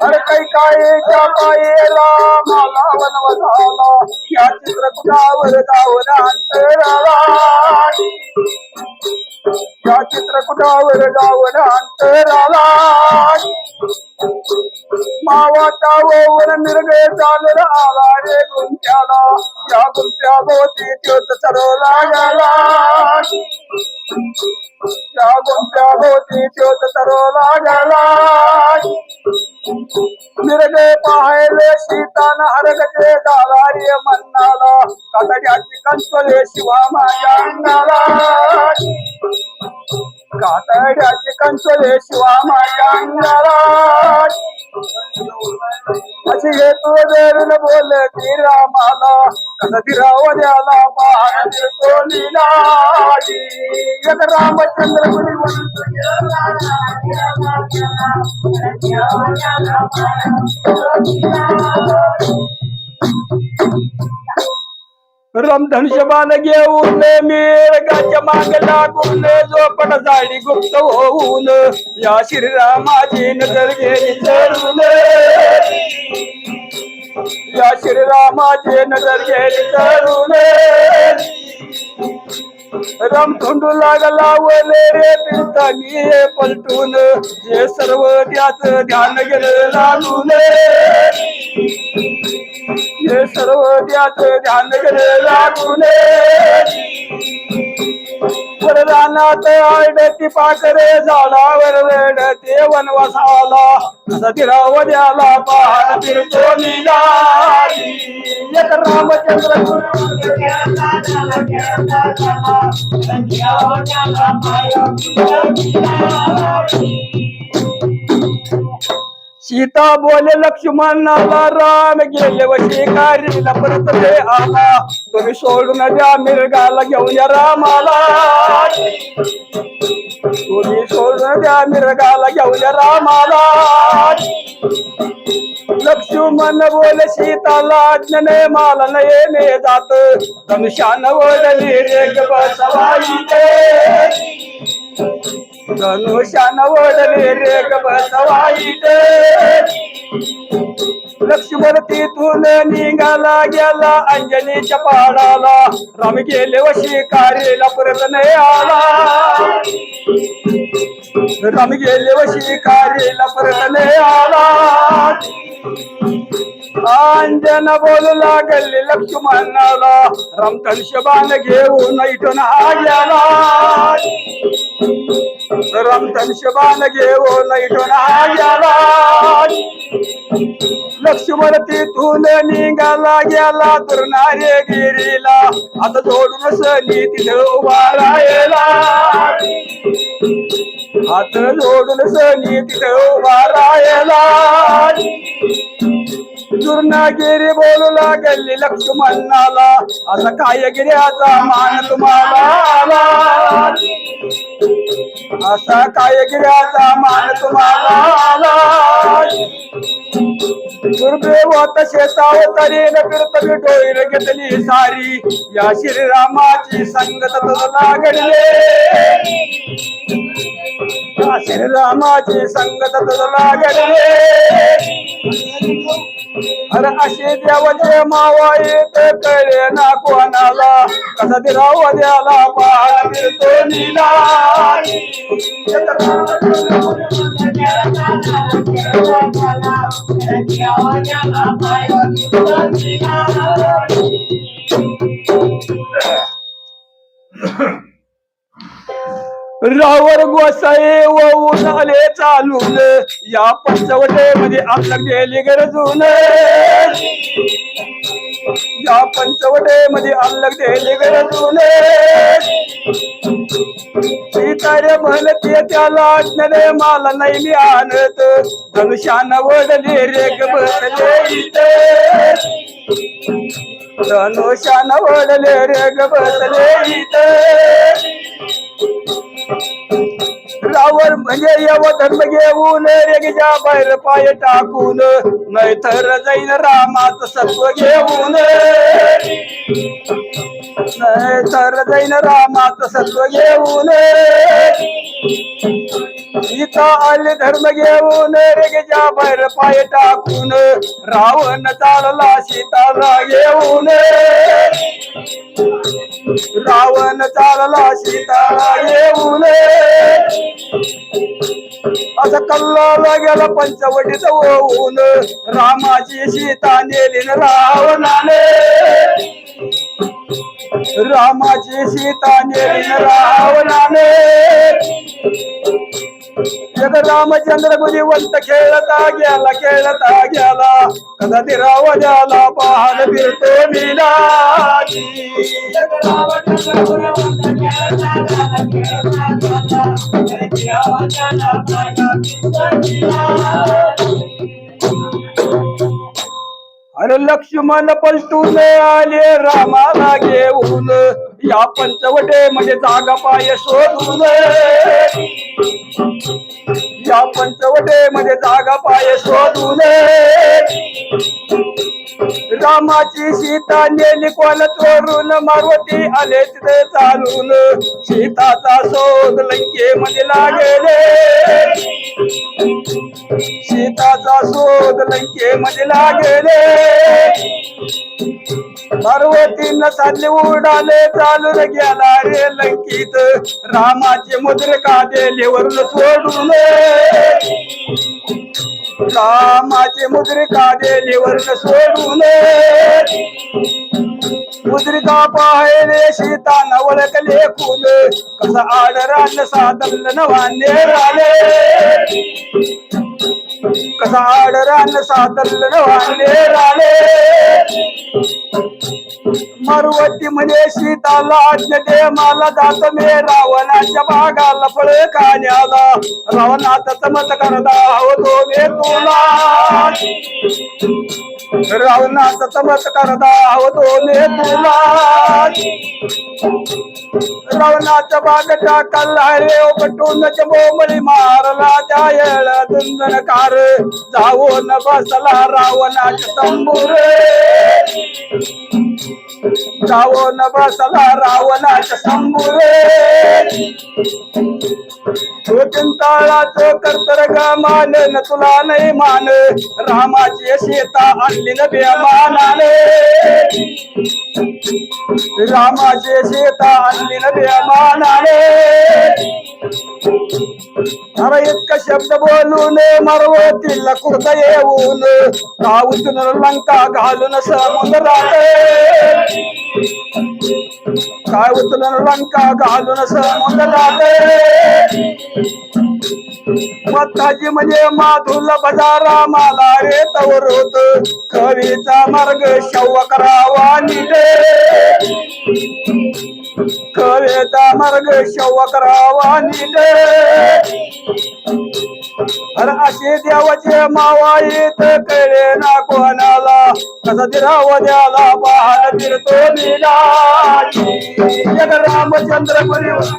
अरे काही कायेच्या पायेला मला वनव या चित्रकुटावर जाऊन अंतराला या चित्रकुटावर जाऊन अंतराला मावाचा ओवर मिरगे चालला आला रे गुंत्याला या गुंत्या भोवती त्योच चरवला गेला या कोणत्या होती त्योच चरवला गेला मिरगे पाहिले सीतान हरगजे दालारी मन्नाला कातड्याची कंचले शिवा माझ्या अंगाला कातड्याची कंचले शिवा माझ्या अंगाला अशी हे तू देवीन बोलले ती रामाला कसा ती रावण्याला पाहण तो लीला एक रामचंद्र रमधन शबान घेऊन मिरगाच्या माग लागून झोपड झाडी गुप्त होऊन या श्रीरामाची नजर गेली चढून. या श्रीरामाची नजर गेली चढून. रम धुंडू लागला वले रे पिंतानी पलटून. हे सर्व त्याच ध्यान गेलं लागून हे सर्व त्याच ध्यान गेलं लागून वरदानात आडती पाखरे झाडावर रडते वनवासाला. आला असा तिरावद्याला पहाड फिरतो एक रामचंद्र सीता बोले लक्ष्मणाला राम गेले व शिकारीला परत रे आला. तुम्ही सोडून द्या मिरगाला घेऊन या रामाला. तुम्ही सोडून द्या मिरगाला घेऊन रामाला. लक्ष्मण बोल सीताला ज्ञाने माला नये ने जात. धनुष्यान ओढली रेग बसवाईते धनुष्यान ओढली रेग बसवाईते लक्ष्मण तिथून निघाला गेला अंजनीच्या पाडाला. राम गेले व शिकारीला परत नाही आला. राम गेले व शिकारीला परत नाही आला. अंजन बोलू लागले लक्ष्मणाला. राम तनशबान घेऊन इथून हा गेला. राम तनशबान घेऊन इथून हा गेला. लक्ष्मण तिथून निघाला गेला दुर्नारे गिरीला आता जोडून सनी तिथं उभा राहिला. आता जोडून सनी तिथं उभा राहिला. दुर्नागिरी बोलू लागली लक्ष्मणाला. आता काय गिर्याचा मान तुम्हाला आला. असा काय गिर्याचा मान तुम्हाला आला. दुर्देव तसे सावतारीन फिरतली डोईर घेतली सारी. या श्रीरामाची संगत तुला लागले या श्रीरामाची संगत तुला लागले अरे असे देवाचे मावा येत कळे ना कोणाला? कसा दिराव द्याला पहाड फिरतो नीला. रावर गोसाई व आले चालून. या पंचवटे मध्ये आपलं गेली गरजून या पंचवटे मध्ये अलग गेली गरजून सीतारे म्हणते त्याला ज्ञाने मला नाही मी आणत. धनुष्यान वडले रेग बसले धनुष्यान वडले रेग बसले इथे. रावण म्हणजे यव धर्म म्हणजे घेऊन रेगीच्या बैल पाय टाकून. नाहीतर जैन रामाच सत्व घेऊन. नाही तर जाईन सत्व घेऊन. सीता आले धर्म घेऊन रेगेच्या बैल पाय टाकून. रावण चालला सीताला घेऊन. रावण चालला सीता येऊन असं कल्लाला गेला पंचवटीत होऊन रामाची सीता नेली रावणाने. रामाची सीता नेली रावणाने. रामचंद्र बुद्धिवंत खेळता गेला खेळता गेला कदा ती रावजाला पाहल फिरतो मिलाजी अरे लक्ष्मण पलटून आले रामाला घेऊन. या पंचवटे म्हणजे जागा पाय शोधून. या पंचवटे म्हणजे जागा पाय शोधून. रामाची सीता नेली कोण चोरून. मारुती आले तिथे चालून. सीताचा शोधमध्ये लागेल. सीताचा शोध लंकेमध्ये लागेले. पार्वतीनं साधले उडाले चालू गेला रे लंकीत. रामाचे मुद्र मुद्रिका देलीवरून सोडून. रामाचे मुद्रिका देलीवरून सोडून. मुद्रिका पाहिले सीता नवळकले फुल. कसा आडरान साधल नवाने राले. Thank you. कसा आडरान साधल नवाने राले. मरुवती म्हणे सीताला दे मला जात मे रावणाच्या भागाला फळ खाण्याला. रावणाचा चमत्कार दावतो मे तुला. रावणाचा चमत्कार दावतो मे तुला. रावणाच्या बागच्या कल्हारे उपटून बोमळी मारला त्या येळ दुंदनकार जाऊ न बसला रावणाच्या तंबूर जावो न बसला रावणाच्या तंबूर तो चिंताळाचं कर्तर ग मान न तुला नाही मान. रामाची सीता आणली न बेमानाने. रामाची सीता आणली न बेमानाने. अरे इतका शब्द बोलून तिला कुर्त येऊन? राऊतून लंका घालून समुद्रात काय उचलून लंका घालून समुद्रात मत्ताजी म्हणजे माधुल बजारा माला रे तवर होत. कवीचा मार्ग शव करावा निटे. कवेचा मार्ग शव करावा नीटे. अरे असे देवाचे मावा येत कळे ना कोणाला. कसा दिराव द्याला पाहत फिरतो लीला रामचंद्र परिवार.